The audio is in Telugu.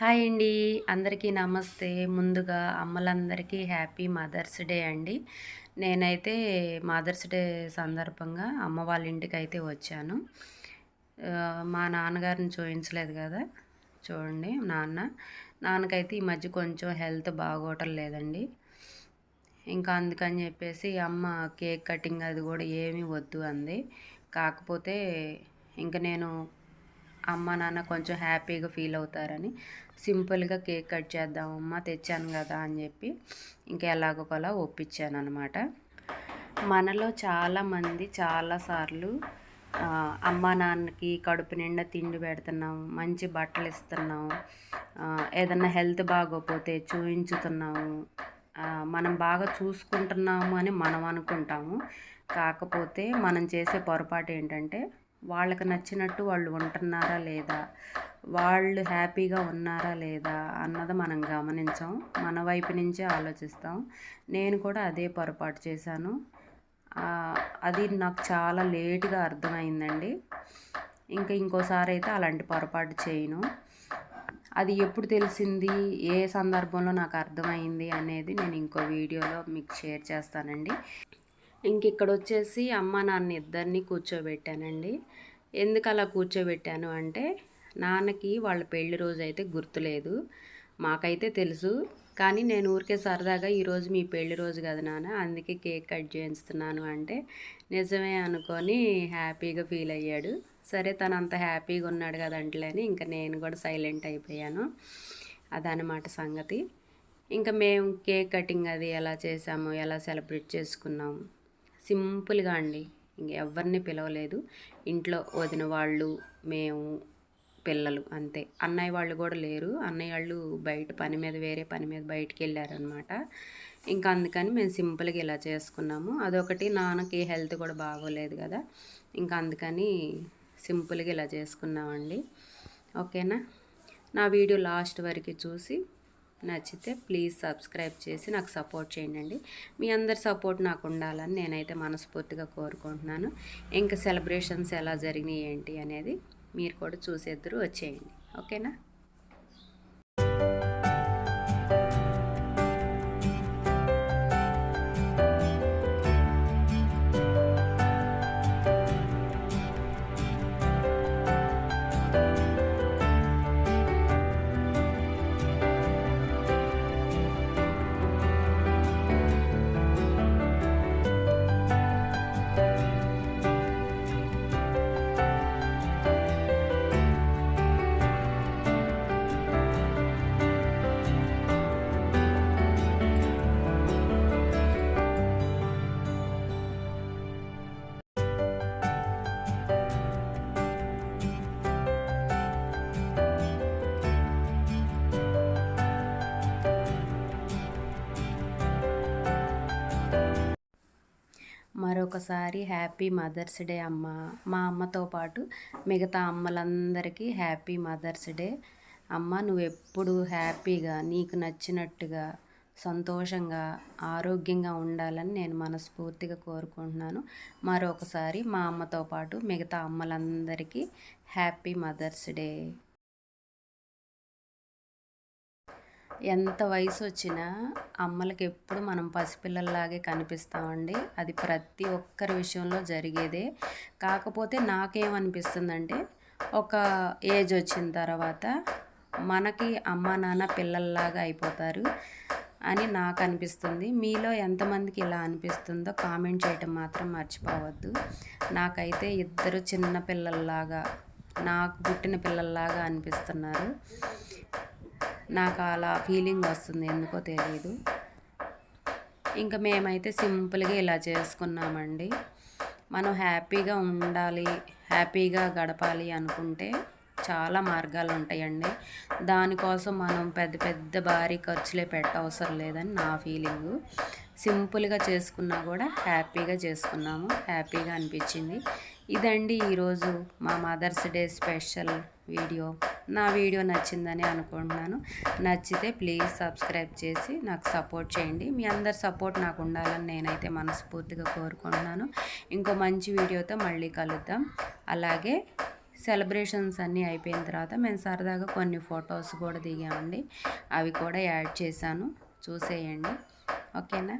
హాయ్ అండి. అందరికీ నమస్తే. ముందుగా అమ్మలందరికీ హ్యాపీ మదర్స్ డే అండి. నేనైతే మదర్స్ డే సందర్భంగా అమ్మ వాళ్ళ ఇంటికి అయితే వచ్చాను. మా నాన్నగారిని చూపించలేదు కదా? చూడండి నాన్న. నాన్నకైతే ఈ మధ్య కొంచెం హెల్త్ బాగోటం లేదండి. ఇంకా అందుకని చెప్పేసి అమ్మ కేక్ కటింగ్ అది కూడా ఏమీ వద్దు అంది. కాకపోతే ఇంకా నేను అమ్మ నాన్న కొంచెం హ్యాపీగా ఫీల్ అవుతారని సింపుల్గా కేక్ కట్ చేద్దామమ్మా తెచ్చాను కదా అని చెప్పి ఇంకా ఎలాగోకలా ఒప్పించాను అనమాట మనలో చాలామంది చాలాసార్లు అమ్మ నాన్నకి కడుపు నిండా తిండి పెడుతున్నాం మంచి బట్టలు ఇస్తున్నాం ఏదన్నా హెల్త్ బాగోపోతే చూయించుతున్నాము మనం బాగా చూసుకుంటున్నాము అని మనం అనుకుంటాము. కాకపోతే మనం చేసే పొరపాటు ఏంటంటే వాళ్ళకి నచ్చినట్టు వాళ్ళు ఉంటున్నారా లేదా? వాళ్ళు హ్యాపీగా ఉన్నారా లేదా అన్నది మనం గమనించాం. మన వైపు నుంచే ఆలోచిస్తాం. నేను కూడా అదే పొరపాటు చేశాను. అది నాకు చాలా లేటుగా అర్థమైందండి. ఇంకా ఇంకోసారి అయితే అలాంటి పొరపాటు చేయను. అది ఎప్పుడు తెలిసింది? ఏ సందర్భంలో నాకు అర్థమైంది అనేది నేను ఇంకో వీడియోలో మీకు షేర్ చేస్తానండి. ఇంక ఇక్కడ వచ్చేసి అమ్మ నాన్న ఇద్దరిని కూర్చోబెట్టానండి. ఎందుకు అలా కూర్చోబెట్టాను అంటే నాన్నకి వాళ్ళ పెళ్ళి రోజు అయితే గుర్తులేదు. మాకైతే తెలుసు. కానీ నేను ఊరికే సరదాగా ఈరోజు మీ పెళ్ళి రోజు కదా నాన్న అందుకే కేక్ కట్ చేయిస్తున్నాను అంటే నిజమే అనుకొని హ్యాపీగా ఫీల్ అయ్యాడు. సరే తను అంత హ్యాపీగా ఉన్నాడు కదంటలేని ఇంకా నేను కూడా సైలెంట్ అయిపోయాను. అదనమాట సంగతి. ఇంకా మేము కేక్ కటింగ్ అది ఎలా చేసాము ఎలా సెలబ్రేట్ చేసుకున్నాము సింపుల్గా అండి. ఇంక ఎవరిని పిలవలేదు. ఇంట్లో వదిన వాళ్ళు మేము పిల్లలు అంతే. అన్నయ్య వాళ్ళు కూడా లేరు. అన్నయ్య వాళ్ళు బయట పని మీద వేరే పని మీద బయటికి వెళ్ళారనమాట ఇంకా అందుకని మేము సింపుల్గా ఇలా చేసుకున్నాము. అదొకటి నాన్నకి హెల్త్ కూడా బాగోలేదు కదా. ఇంకా అందుకని సింపుల్గా ఇలా చేసుకున్నామండి. ఓకేనా? నా వీడియో లాస్ట్ వరకు చూసి నచ్చితే ప్లీజ్ సబ్స్క్రైబ్ చేసి నాకు సపోర్ట్ చేయండి. మీ అందరి సపోర్ట్ నాకు ఉండాలని నేనైతే మనస్ఫూర్తిగా కోరుకుంటున్నాను. ఇంకా సెలబ్రేషన్స్ ఎలా జరిగినాయి ఏంటి అనేది మీరు కూడా చూసేద్దరు వచ్చేయండి. ఓకేనా? మరొకసారి హ్యాపీ మదర్స్ డే అమ్మ మా అమ్మతో పాటు మిగతా అమ్మలందరికీ హ్యాపీ మదర్స్ డే. అమ్మ నువ్వు ఎప్పుడు హ్యాపీగా నీకు నచ్చినట్టుగా సంతోషంగా ఆరోగ్యంగా ఉండాలని నేను మనస్ఫూర్తిగా కోరుకుంటున్నాను. మరొకసారి మా అమ్మతో పాటు మిగతా అమ్మలందరికీ హ్యాపీ మదర్స్ డే. ఎంత వయసు వచ్చినా అమ్మలకి ఎప్పుడు మనం పసిపిల్లల్లాగే కనిపిస్తామండి. అది ప్రతి ఒక్కరి విషయంలో జరిగేదే. కాకపోతే నాకేమనిపిస్తుందంటే ఒక ఏజ్ వచ్చిన తర్వాత మనకి అమ్మ నాన్న పిల్లల్లాగా అయిపోతారు అని నాకు అనిపిస్తుంది మీలో ఎంతమందికి ఇలా అనిపిస్తుందో కామెంట్ చేయటం మాత్రం మర్చిపోవద్దు. నాకైతే ఇద్దరు చిన్న పిల్లల్లాగా నాకు పుట్టిన పిల్లల్లాగా అనిపిస్తున్నారు. నాకు అలా ఫీలింగ్ వస్తుంది. ఎందుకో తెలియదు ఇంకా మేమైతే సింపుల్గా ఇలా చేసుకున్నామండి. మనం హ్యాపీగా ఉండాలి హ్యాపీగా గడపాలి అనుకుంటే చాలా మార్గాలు ఉంటాయండి. దానికోసం మనం పెద్ద పెద్ద భారీ ఖర్చులే పెట్టవసరం లేదని నా ఫీలింగు సింపుల్గా చేసుకున్నా కూడా హ్యాపీగా చేసుకున్నాము. హ్యాపీగా అనిపించింది. ఇదండి ఈరోజు మా మదర్స్ డే స్పెషల్ వీడియో. నా వీడియో నచ్చిందని అనుకుంటున్నాను. నచ్చితే ప్లీజ్ సబ్స్క్రైబ్ చేసి నాకు సపోర్ట్ చేయండి. మీ అందరి సపోర్ట్ నాకు ఉండాలని నేనైతే మనస్ఫూర్తిగా కోరుకుంటున్నాను. ఇంకో మంచి వీడియోతో మళ్ళీ కలుద్దాం. అలాగే సెలబ్రేషన్స్ అన్నీ అయిపోయిన తర్వాత మేము సరదాగా కొన్ని ఫొటోస్ కూడా దిగామండి. అవి కూడా యాడ్ చేశాను. చూసేయండి. ఓకేనా?